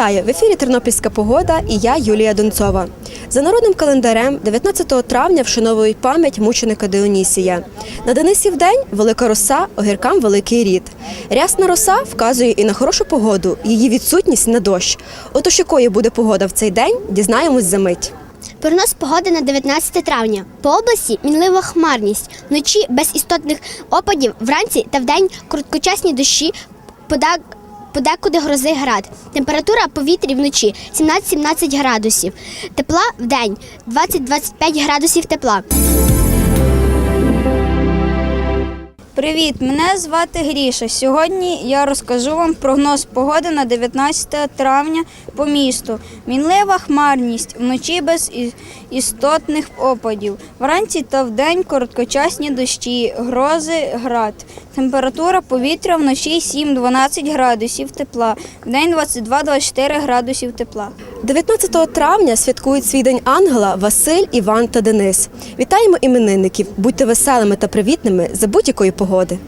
Вітаю! В ефірі Тернопільська погода і я Юлія Донцова. За народним календарем 19 травня вшановують пам'ять мученика Дионісія. На Денисів день велика роса, огіркам великий рід. Рясна роса вказує і на хорошу погоду, її відсутність на дощ. Отож, якою буде погода в цей день, дізнаємось за мить. Прогноз погоди на 19 травня. По області мінлива хмарність. Вночі без істотних опадів, вранці та вдень короткочасні дощі, подак- подекуди грози град. Температура повітря вночі 17-17 градусів. Тепла в день 20-25 градусів тепла. Привіт, мене звати Гріша. Сьогодні я розкажу вам прогноз погоди на 19 травня по місту. Мінлива хмарність, вночі без істотних опадів. Вранці та вдень короткочасні дощі, грози, град. Температура повітря вночі 7-12 градусів тепла, вдень 22-24 градусів тепла. 19 травня святкують свій день ангела Василь, Іван та Денис. Вітаємо іменинників, будьте веселими та привітними за будь-якої погоди.